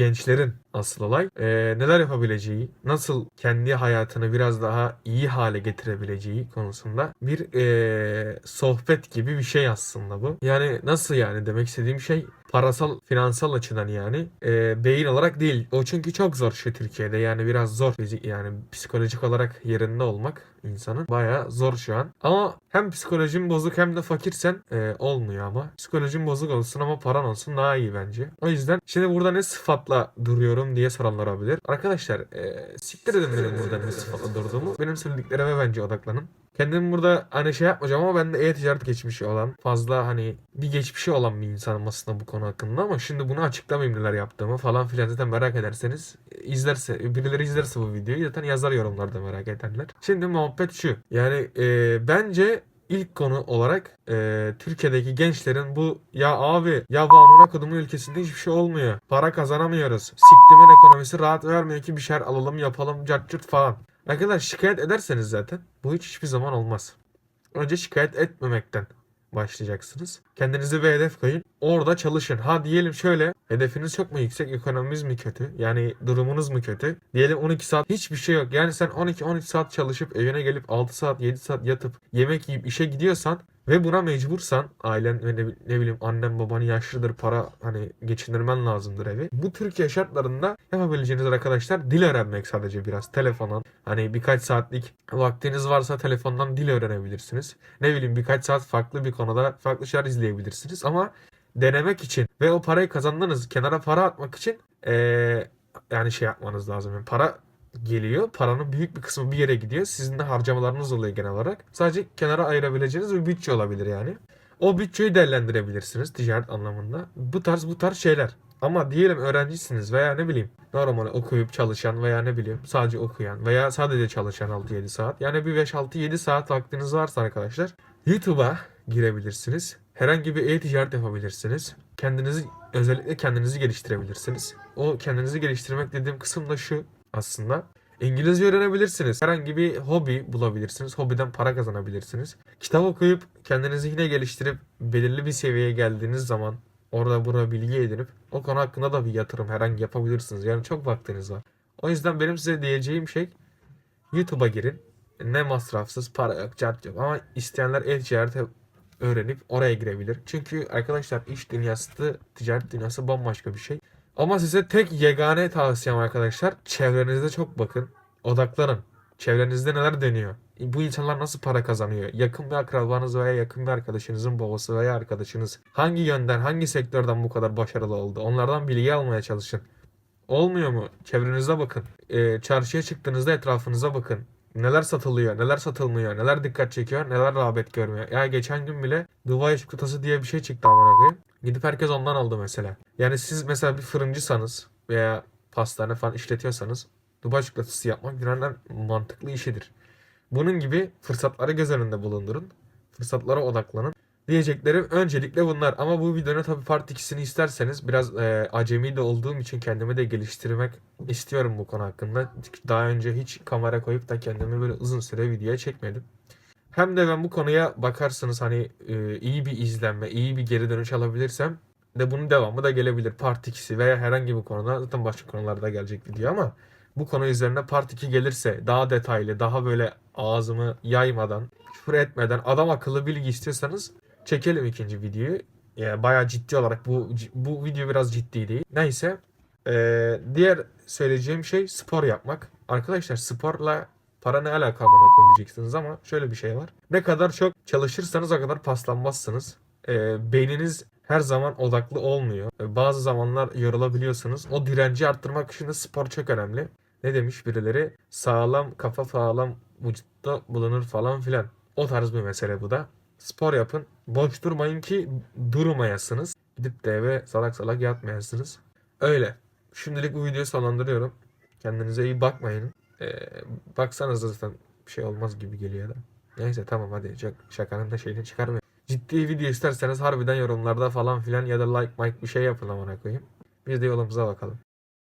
gençlerin asıl olay e, neler yapabileceği, nasıl kendi hayatını biraz daha iyi hale getirebileceği konusunda bir e, sohbet gibi bir şey aslında bu. Yani nasıl yani demek istediğim şey parasal, finansal açıdan yani e, beyin olarak değil. O çünkü çok zor şu Türkiye'de yani biraz zor fizik yani psikolojik olarak yerinde olmak insanın bayağı zor şu an. Ama hem psikolojin bozuk hem de fakirsen e, olmuyor ama. Psikolojin bozuk olsun ama paran olsun daha iyi bence. O yüzden şimdi burada ne sıfatla duruyorum diye soranlar olabilir. Arkadaşlar e, siktir edin benim burada ne sıfatla durduğumu. Benim söylediklerime bence odaklanın. Kendim burada hani şey yapmayacağım ama ben de e-ticaret geçmişi olan fazla hani bir geçmişi olan bir insanım aslında bu konu hakkında ama şimdi bunu açıklamayayım neler yaptığımı falan filan zaten merak ederseniz izlerse birileri izlerse bu videoyu zaten yazar yorumlarda merak edenler. Şimdi muhabbet şu yani e, bence ilk konu olarak e, Türkiye'deki gençlerin bu ya abi ya bu amına kodumun ülkesinde hiçbir şey olmuyor. Para kazanamıyoruz. Siktimin ekonomisi rahat vermiyor ki bir şeyler alalım yapalım cart falan. Arkadaşlar şikayet ederseniz zaten bu hiç hiçbir zaman olmaz. Önce şikayet etmemekten başlayacaksınız. Kendinize bir hedef koyun. Orada çalışın. Ha diyelim şöyle. Hedefiniz çok mu yüksek? Ekonominiz mi kötü? Yani durumunuz mu kötü? Diyelim 12 saat hiçbir şey yok. Yani sen 12-13 saat çalışıp evine gelip 6 saat 7 saat yatıp yemek yiyip işe gidiyorsan ve buna mecbursan ailen ve ne, ne bileyim annen baban yaşlıdır para hani geçindirmen lazımdır evi. Bu Türkiye şartlarında yapabileceğiniz arkadaşlar dil öğrenmek sadece biraz telefondan. Hani birkaç saatlik vaktiniz varsa telefondan dil öğrenebilirsiniz. Ne bileyim birkaç saat farklı bir konuda farklı şeyler izleyebilirsiniz ama denemek için ve o parayı kazandınız kenara para atmak için eee, yani şey yapmanız lazım. Yani para geliyor. Paranın büyük bir kısmı bir yere gidiyor. Sizin de harcamalarınız oluyor genel olarak. Sadece kenara ayırabileceğiniz bir bütçe olabilir yani. O bütçeyi değerlendirebilirsiniz ticaret anlamında. Bu tarz bu tarz şeyler. Ama diyelim öğrencisiniz veya ne bileyim normal okuyup çalışan veya ne bileyim sadece okuyan veya sadece çalışan 6-7 saat. Yani bir 5-6-7 saat vaktiniz varsa arkadaşlar YouTube'a girebilirsiniz. Herhangi bir e-ticaret yapabilirsiniz. Kendinizi özellikle kendinizi geliştirebilirsiniz. O kendinizi geliştirmek dediğim kısım da şu aslında. İngilizce öğrenebilirsiniz. Herhangi bir hobi bulabilirsiniz. Hobiden para kazanabilirsiniz. Kitap okuyup kendinizi yine geliştirip belirli bir seviyeye geldiğiniz zaman orada burada bilgi edinip o konu hakkında da bir yatırım herhangi yapabilirsiniz. Yani çok vaktiniz var. O yüzden benim size diyeceğim şey YouTube'a girin. Ne masrafsız para yok, cart yok. Ama isteyenler e-ticarete öğrenip oraya girebilir. Çünkü arkadaşlar iş dünyası, ticaret dünyası bambaşka bir şey. Ama size tek yegane tavsiyem arkadaşlar çevrenizde çok bakın. Odaklanın. Çevrenizde neler dönüyor? Bu insanlar nasıl para kazanıyor? Yakın bir akrabanız veya yakın bir arkadaşınızın babası veya arkadaşınız hangi yönden, hangi sektörden bu kadar başarılı oldu? Onlardan bilgi almaya çalışın. Olmuyor mu? Çevrenize bakın. Ee, çarşıya çıktığınızda etrafınıza bakın. Neler satılıyor, neler satılmıyor, neler dikkat çekiyor, neler rağbet görmüyor. Ya geçen gün bile Dubai çikolatası diye bir şey çıktı amına koyayım. Gidip herkes ondan aldı mesela. Yani siz mesela bir fırıncısanız veya pastane falan işletiyorsanız Dubai çikolatası yapmak dünyanın mantıklı işidir. Bunun gibi fırsatları göz önünde bulundurun. Fırsatlara odaklanın. Diyeceklerim öncelikle bunlar. Ama bu videonun tabii part 2'sini isterseniz biraz e, acemi de olduğum için kendimi de geliştirmek istiyorum bu konu hakkında. Daha önce hiç kamera koyup da kendimi böyle uzun süre videoya çekmedim. Hem de ben bu konuya bakarsanız hani e, iyi bir izlenme, iyi bir geri dönüş alabilirsem de bunun devamı da gelebilir. Part 2'si veya herhangi bir konuda zaten başka konularda gelecek video ama bu konu üzerine part 2 gelirse daha detaylı, daha böyle ağzımı yaymadan, küfür etmeden adam akıllı bilgi istiyorsanız çekelim ikinci videoyu. Yani bayağı ciddi olarak bu bu video biraz ciddi değil. Neyse. Ee, diğer söyleyeceğim şey spor yapmak. Arkadaşlar sporla para ne alaka amına diyeceksiniz ama şöyle bir şey var. Ne kadar çok çalışırsanız o kadar paslanmazsınız. Ee, beyniniz her zaman odaklı olmuyor. Ee, Bazı zamanlar yorulabiliyorsunuz. O direnci arttırmak için de spor çok önemli. Ne demiş birileri? Sağlam kafa sağlam vücutta bulunur falan filan. O tarz bir mesele bu da. Spor yapın. Boş durmayın ki durmayasınız. Gidip de eve salak salak yatmayasınız. Öyle. Şimdilik bu videoyu sonlandırıyorum. Kendinize iyi bakmayın. Ee, baksanıza zaten bir şey olmaz gibi geliyor da. Neyse tamam hadi şak- şakanın da şeyini çıkarmayın. Ciddi video isterseniz harbiden yorumlarda falan filan ya da like mike bir şey yapın amına koyayım. Biz de yolumuza bakalım.